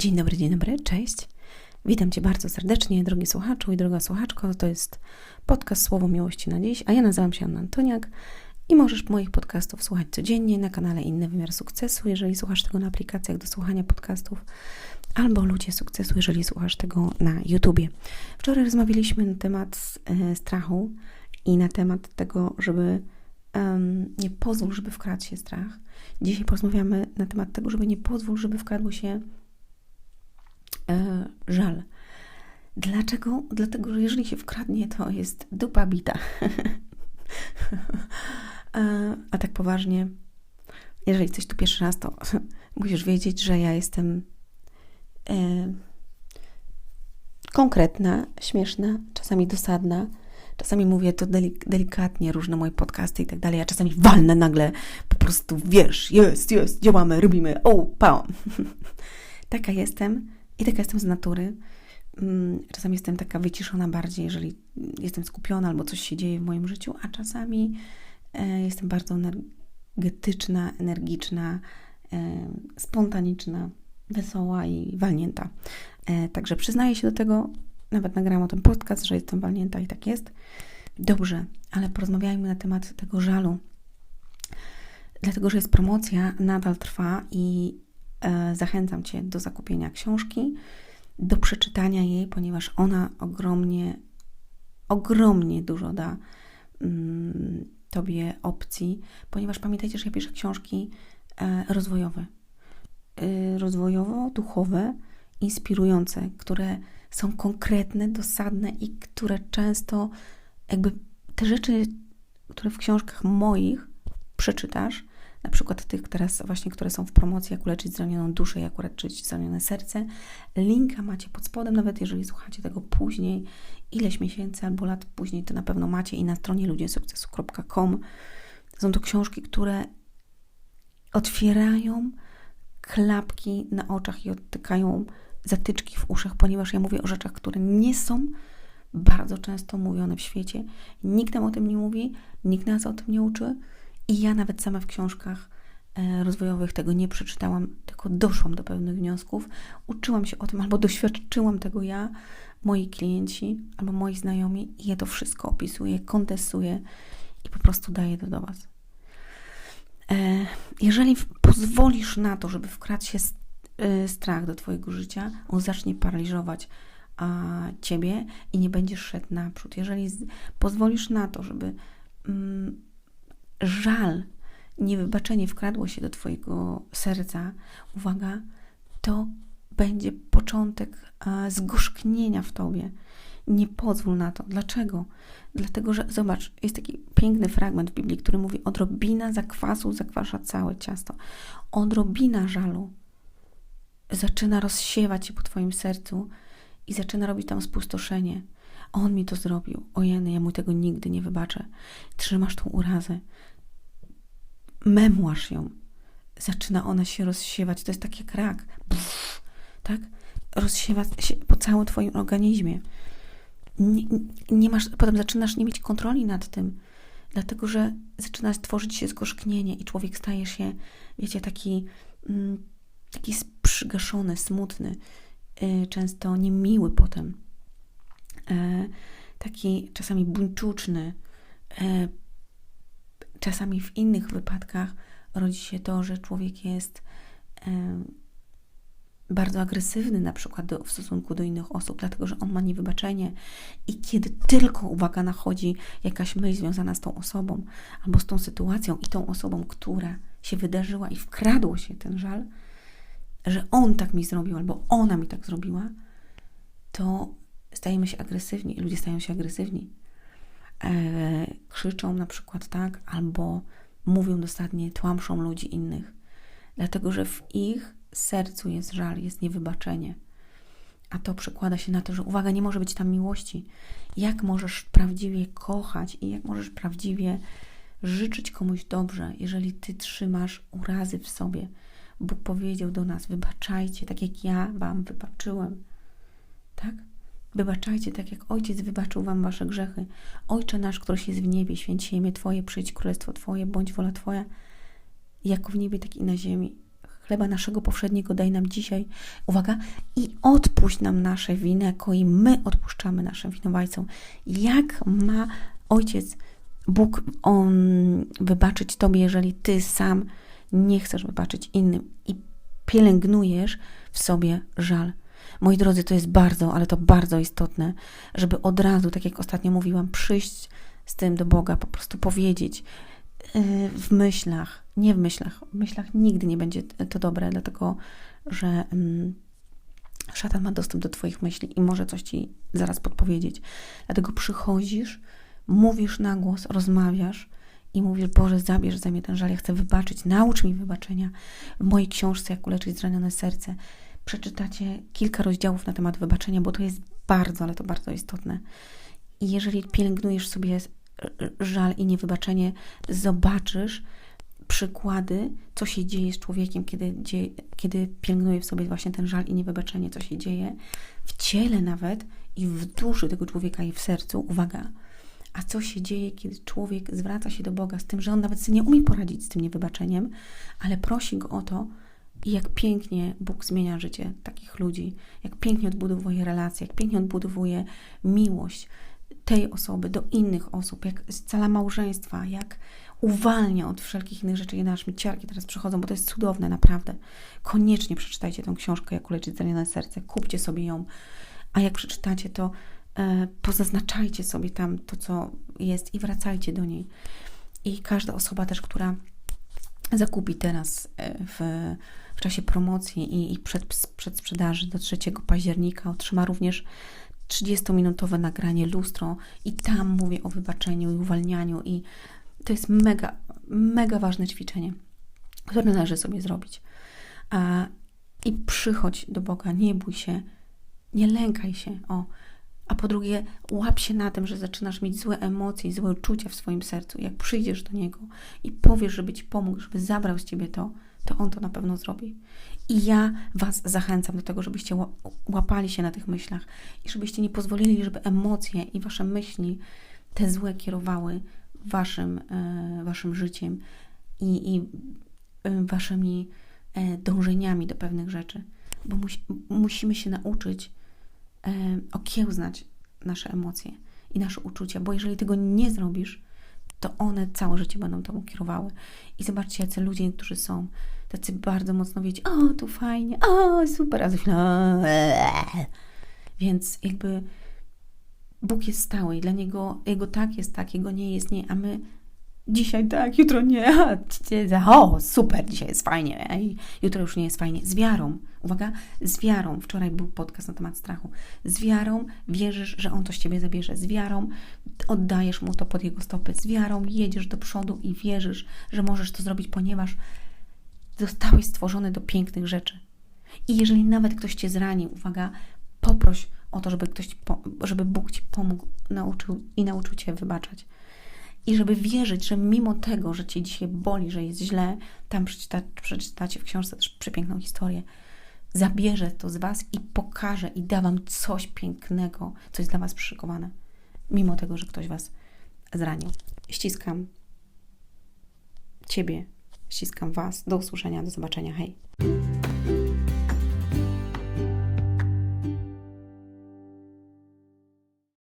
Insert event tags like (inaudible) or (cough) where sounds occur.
Dzień dobry, dzień dobry, cześć. Witam Cię bardzo serdecznie, drogi słuchaczu i droga słuchaczko. To jest podcast Słowo Miłości na dziś, a ja nazywam się Anna Antoniak i możesz moich podcastów słuchać codziennie na kanale Inny Wymiar Sukcesu, jeżeli słuchasz tego na aplikacjach do słuchania podcastów, albo Ludzie Sukcesu, jeżeli słuchasz tego na YouTubie. Wczoraj rozmawialiśmy na temat e, strachu i na temat tego, żeby um, nie pozwól, żeby wkradł się strach. Dzisiaj porozmawiamy na temat tego, żeby nie pozwól, żeby wkradło się e, żal. Dlaczego? Dlatego, że jeżeli się wkradnie, to jest dupa bita. (laughs) e, a tak poważnie, jeżeli jesteś tu pierwszy raz, to (laughs) musisz wiedzieć, że ja jestem e, konkretna, śmieszna, czasami dosadna. Czasami mówię to delik delikatnie, różne moje podcasty i tak dalej, a czasami walnę nagle, po prostu wiesz, jest, jest, działamy, robimy, o, pam. (laughs) taka jestem i taka jestem z natury. Mm, czasami jestem taka wyciszona bardziej, jeżeli jestem skupiona albo coś się dzieje w moim życiu, a czasami e, jestem bardzo energetyczna, energiczna, e, spontaniczna, wesoła i walnięta. E, także przyznaję się do tego, nawet nagrałam o tym podcast, że jestem walnięta i tak jest. Dobrze, ale porozmawiajmy na temat tego żalu. Dlatego, że jest promocja, nadal trwa i zachęcam Cię do zakupienia książki, do przeczytania jej, ponieważ ona ogromnie, ogromnie dużo da mm, Tobie opcji, ponieważ pamiętajcie, że ja piszę książki e, rozwojowe, e, rozwojowo-duchowe, inspirujące, które są konkretne, dosadne i które często jakby te rzeczy, które w książkach moich przeczytasz, na przykład tych teraz właśnie, które są w promocji, jak uleczyć zranioną duszę, jak uleczyć zranione serce. Linka macie pod spodem, nawet jeżeli słuchacie tego później, ileś miesięcy albo lat później, to na pewno macie i na stronie ludziesukcesu.com. Są to książki, które otwierają klapki na oczach i odtykają zatyczki w uszach, ponieważ ja mówię o rzeczach, które nie są bardzo często mówione w świecie. Nikt nam o tym nie mówi, nikt nas o tym nie uczy i ja nawet sama w książkach e, rozwojowych tego nie przeczytałam, tylko doszłam do pewnych wniosków, uczyłam się o tym albo doświadczyłam tego ja, moi klienci albo moi znajomi i ja to wszystko opisuję, kontestuję i po prostu daję to do Was. E, jeżeli pozwolisz na to, żeby wkradł się Y, strach do Twojego życia, on zacznie paraliżować Ciebie i nie będziesz szedł naprzód. Jeżeli pozwolisz na to, żeby mm, żal, niewybaczenie wkradło się do Twojego serca, uwaga, to będzie początek zgorzknienia w Tobie. Nie pozwól na to. Dlaczego? Dlatego, że zobacz, jest taki piękny fragment w Biblii, który mówi: odrobina zakwasu zakwasza całe ciasto. Odrobina żalu zaczyna rozsiewać się po Twoim sercu i zaczyna robić tam spustoszenie. On mi to zrobił. Ojeny, ja mu tego nigdy nie wybaczę. Trzymasz tą urazę. Memłasz ją. Zaczyna ona się rozsiewać. To jest tak jak rak. Pff, tak? Rozsiewa się po całym Twoim organizmie. Nie, nie, masz, potem zaczynasz nie mieć kontroli nad tym, dlatego że zaczyna tworzyć się zgorzknienie i człowiek staje się, wiecie, taki, mm, taki przygaszony, smutny, y, często niemiły potem, e, taki czasami buńczuczny. Czasami w innych wypadkach rodzi się to, że człowiek jest bardzo agresywny na przykład do, w stosunku do innych osób, dlatego że on ma niewybaczenie i kiedy tylko, uwaga, nachodzi jakaś myśl związana z tą osobą albo z tą sytuacją i tą osobą, która się wydarzyła i wkradło się ten żal, że on tak mi zrobił albo ona mi tak zrobiła, to stajemy się agresywni, ludzie stają się agresywni. Krzyczą na przykład tak, albo mówią dosadnie, tłamszą ludzi innych, dlatego że w ich sercu jest żal, jest niewybaczenie. A to przekłada się na to, że uwaga, nie może być tam miłości. Jak możesz prawdziwie kochać i jak możesz prawdziwie życzyć komuś dobrze, jeżeli ty trzymasz urazy w sobie, Bóg powiedział do nas: Wybaczajcie, tak jak ja Wam wybaczyłem. Wybaczajcie, tak jak Ojciec wybaczył Wam Wasze grzechy. Ojcze nasz, któryś jest w niebie, święć się imię Twoje, przyjdź królestwo Twoje, bądź wola Twoja, jako w niebie, tak i na ziemi. Chleba naszego powszedniego daj nam dzisiaj. Uwaga. I odpuść nam nasze winy, jako i my odpuszczamy naszym winowajcom. Jak ma Ojciec, Bóg, On wybaczyć Tobie, jeżeli Ty sam nie chcesz wybaczyć innym i pielęgnujesz w sobie żal. Moi drodzy, to jest bardzo, ale to bardzo istotne, żeby od razu, tak jak ostatnio mówiłam, przyjść z tym do Boga, po prostu powiedzieć yy, w myślach, nie w myślach, w myślach nigdy nie będzie to dobre, dlatego że mm, szatan ma dostęp do Twoich myśli i może coś Ci zaraz podpowiedzieć. Dlatego przychodzisz, mówisz na głos, rozmawiasz i mówisz, Boże, zabierz ze mnie ten żal, ja chcę wybaczyć, naucz mi wybaczenia. W mojej książce Jak uleczyć zranione serce przeczytacie kilka rozdziałów na temat wybaczenia, bo to jest bardzo, ale to bardzo istotne. I jeżeli pielęgnujesz sobie żal i niewybaczenie, zobaczysz przykłady, co się dzieje z człowiekiem, kiedy, kiedy pielęgnuje w sobie właśnie ten żal i niewybaczenie, co się dzieje w ciele nawet i w duszy tego człowieka i w sercu. Uwaga, a co się dzieje, kiedy człowiek zwraca się do Boga z tym, że on nawet nie umie poradzić z tym niewybaczeniem, ale prosi go o to, i jak pięknie Bóg zmienia życie takich ludzi, jak pięknie odbudowuje relacje, jak pięknie odbudowuje miłość tej osoby do innych osób, jak scala małżeństwa, jak uwalnia od wszelkich innych rzeczy. Jedna aż mi ciarki teraz przychodzą, bo to jest cudowne, naprawdę. Koniecznie przeczytajcie tę książkę, jak uleczyć zranione serce. Kupcie sobie ją. A jak przeczytacie, to e, pozaznaczajcie sobie tam to, co jest i wracajcie do niej. I każda osoba też, która zakupi teraz e, w, w czasie promocji i, i przed, przed sprzedaży do 3 października otrzyma również 30-minutowe nagranie lustro i tam mówię o wybaczeniu i uwalnianiu i to jest mega, mega ważne ćwiczenie, które należy sobie zrobić. A, I przychodź do Boga, nie bój się, nie lękaj się. O, a po drugie, łap się na tym, że zaczynasz mieć złe emocje, złe uczucia w swoim sercu. Jak przyjdziesz do Niego i powiesz, żeby Ci pomógł, żeby zabrał z Ciebie to, to On to na pewno zrobi. I ja Was zachęcam do tego, żebyście łapali się na tych myślach i żebyście nie pozwolili, żeby emocje i Wasze myśli, te złe, kierowały Waszym, e, waszym życiem i, i e, Waszymi e, dążeniami do pewnych rzeczy. Bo musi, musimy się nauczyć okiełznać nasze emocje i nasze uczucia, bo jeżeli tego nie zrobisz, to one całe życie będą tobą kierowały. I zobaczcie, jacy ludzie, którzy są tacy bardzo mocno wiecie, o, tu fajnie, o, super, a za więc jakby Bóg jest stały i dla Niego, Jego tak jest tak, Jego nie jest nie, a my dzisiaj tak, jutro nie, o, super, dzisiaj jest fajnie, jutro już nie jest fajnie. Z wiarą, uwaga, z wiarą, wczoraj był podcast na temat strachu, z wiarą wierzysz, że On to z Ciebie zabierze, z wiarą oddajesz Mu to pod Jego stopy, z wiarą jedziesz do przodu i wierzysz, że możesz to zrobić, ponieważ zostałeś stworzony do pięknych rzeczy. I jeżeli nawet ktoś Cię zrani, uwaga, poproś o to, żeby, ktoś, żeby Bóg Ci pomógł nauczył i nauczył Cię wybaczać. I żeby wierzyć, że mimo tego, że Cię dzisiaj boli, że jest źle, tam przeczyta, przeczytacie w książce też przepiękną historię, zabierze to z Was i pokaże i da Wam coś pięknego, co jest dla Was przyszykowane, mimo tego, że ktoś Was zranił. Ściskam Ciebie, ściskam Was. Do usłyszenia, do zobaczenia. Hej.